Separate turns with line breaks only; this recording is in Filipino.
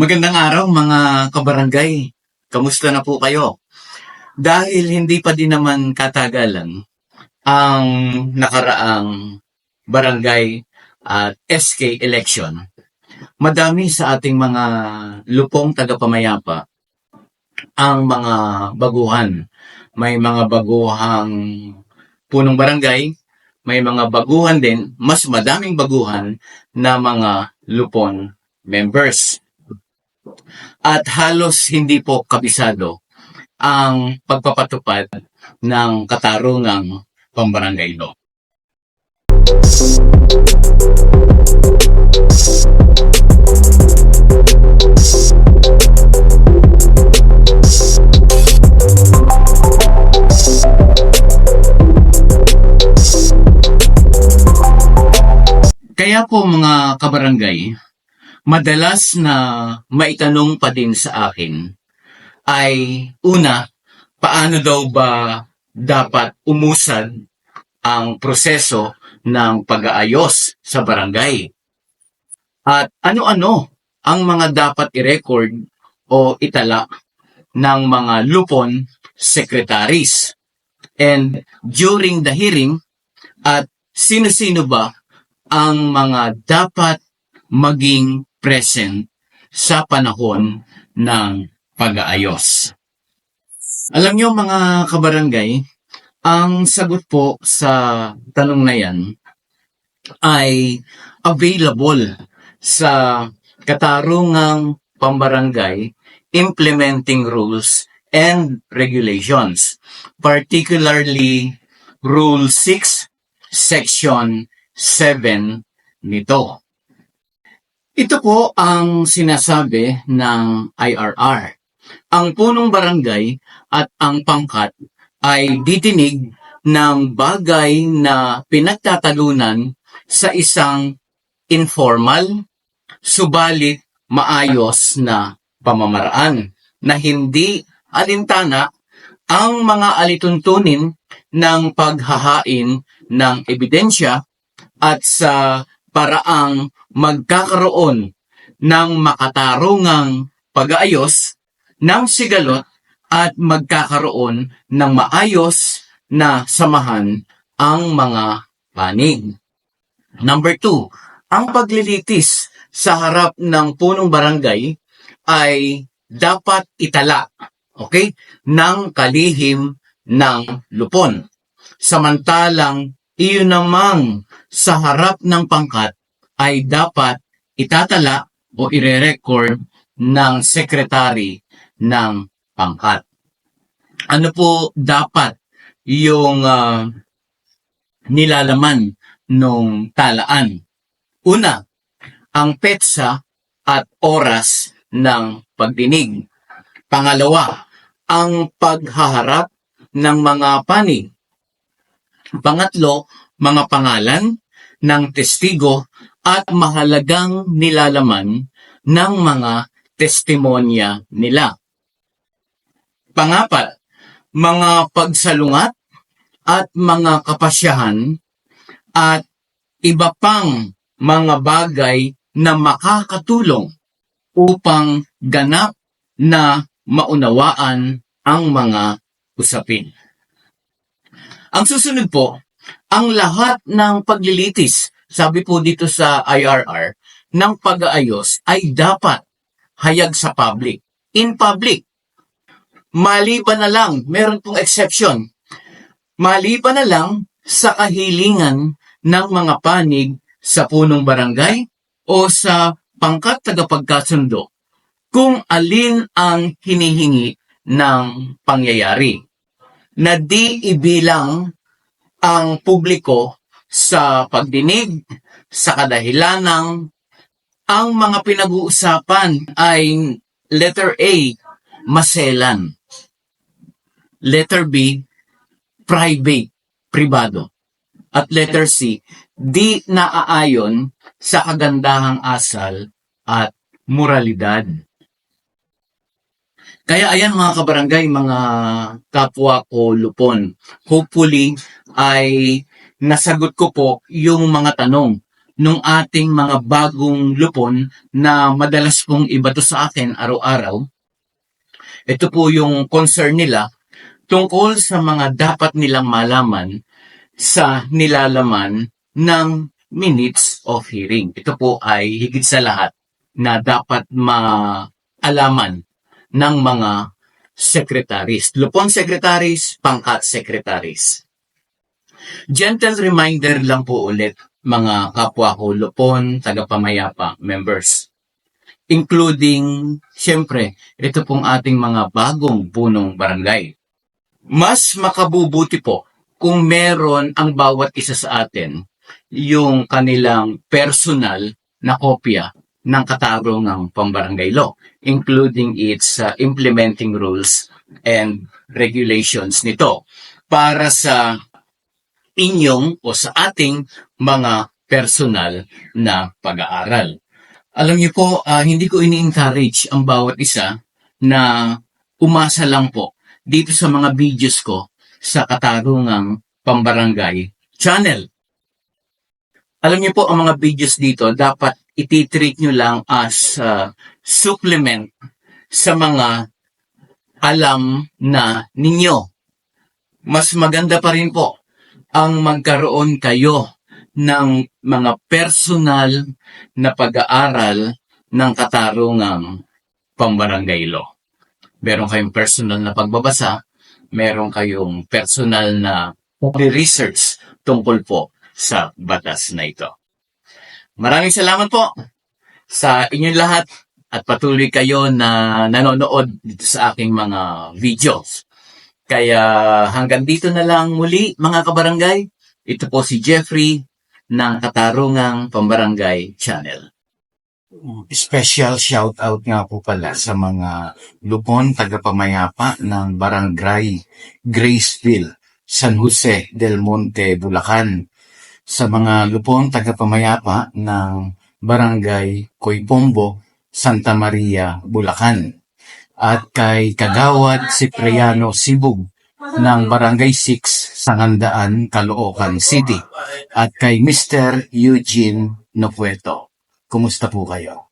Magandang araw mga kabarangay. Kamusta na po kayo? Dahil hindi pa din naman katagalan ang nakaraang barangay at SK election, madami sa ating mga lupong tagapamayapa ang mga baguhan. May mga baguhang punong barangay, may mga baguhan din, mas madaming baguhan na mga lupon members at halos hindi po kabisado ang pagpapatupad ng katarungang pambarangay law. Kaya po mga kabarangay, madalas na maitanong pa din sa akin ay una, paano daw ba dapat umusad ang proseso ng pag-aayos sa barangay? At ano-ano ang mga dapat i-record o itala ng mga lupon secretaries? And during the hearing, at sino-sino ba ang mga dapat maging present sa panahon ng pag-aayos. Alam niyo mga kabarangay, ang sagot po sa tanong na yan ay available sa katarungang pambarangay implementing rules and regulations, particularly Rule 6, Section 7 nito. Ito po ang sinasabi ng IRR. Ang punong barangay at ang pangkat ay ditinig ng bagay na pinagtatalunan sa isang informal, subalit maayos na pamamaraan na hindi alintana ang mga alituntunin ng paghahain ng ebidensya at sa paraang magkakaroon ng makatarungang pag-aayos ng sigalot at magkakaroon ng maayos na samahan ang mga panig. Number two, ang paglilitis sa harap ng punong barangay ay dapat itala, okay, ng kalihim ng lupon. Samantalang iyon namang sa harap ng pangkat ay dapat itatala o ire-record ng sekretary ng pangkat. Ano po dapat yung ah, nilalaman nung talaan? Una, ang petsa at oras ng pagdinig. Pangalawa, ang paghaharap ng mga panig. Pangatlo, mga pangalan ng testigo at mahalagang nilalaman ng mga testimonya nila. Pangapat, mga pagsalungat at mga kapasyahan at iba pang mga bagay na makakatulong upang ganap na maunawaan ang mga usapin. Ang susunod po, ang lahat ng paglilitis, sabi po dito sa IRR, ng pag-aayos ay dapat hayag sa public. In public. Maliban na lang, meron pong exception. Maliban na lang sa kahilingan ng mga panig sa punong barangay o sa pangkat tagapagkasundo kung alin ang hinihingi ng pangyayari na di ibilang ang publiko sa pagdinig sa kadahilanang ang mga pinag-uusapan ay letter A, maselan. Letter B, private, privado. At letter C, di naaayon sa kagandahang asal at moralidad. Kaya ayan mga kabarangay, mga kapwa ko lupon. Hopefully ay nasagot ko po yung mga tanong nung ating mga bagong lupon na madalas pong ibato sa akin araw-araw. Ito po yung concern nila tungkol sa mga dapat nilang malaman sa nilalaman ng minutes of hearing. Ito po ay higit sa lahat na dapat maalaman ng mga secretaries. Lupon secretaries, pangkat secretaries. Gentle reminder lang po ulit mga kapwa ko Lupon, tagapamayapa members. Including, siyempre, ito pong ating mga bagong punong barangay. Mas makabubuti po kung meron ang bawat isa sa atin yung kanilang personal na kopya ng katarungang pambarangay law, including its uh, implementing rules and regulations nito para sa inyong o sa ating mga personal na pag-aaral. Alam niyo po, ah, hindi ko ini-encourage ang bawat isa na umasa lang po dito sa mga videos ko sa Katarungang Pambarangay channel. Alam niyo po, ang mga videos dito dapat ititreat nyo lang as ah, supplement sa mga alam na ninyo. Mas maganda pa rin po ang magkaroon kayo ng mga personal na pag-aaral ng katarungang pambarangay law. Meron kayong personal na pagbabasa, meron kayong personal na research tungkol po sa batas na ito. Maraming salamat po sa inyong lahat at patuloy kayo na nanonood dito sa aking mga videos. Kaya hanggang dito na lang muli mga kabarangay. Ito po si Jeffrey ng Katarungang Pambarangay Channel.
Special shout out nga po pala sa mga lupon tagapamayapa ng Barangay Graceville, San Jose del Monte, Bulacan. Sa mga lupon tagapamayapa ng Barangay Coipombo, Santa Maria, Bulacan. At kay Kagawad Cipriano Sibug ng Barangay 6, Sangandaan, Caloocan City. At kay Mr. Eugene Nopueto. Kumusta po kayo?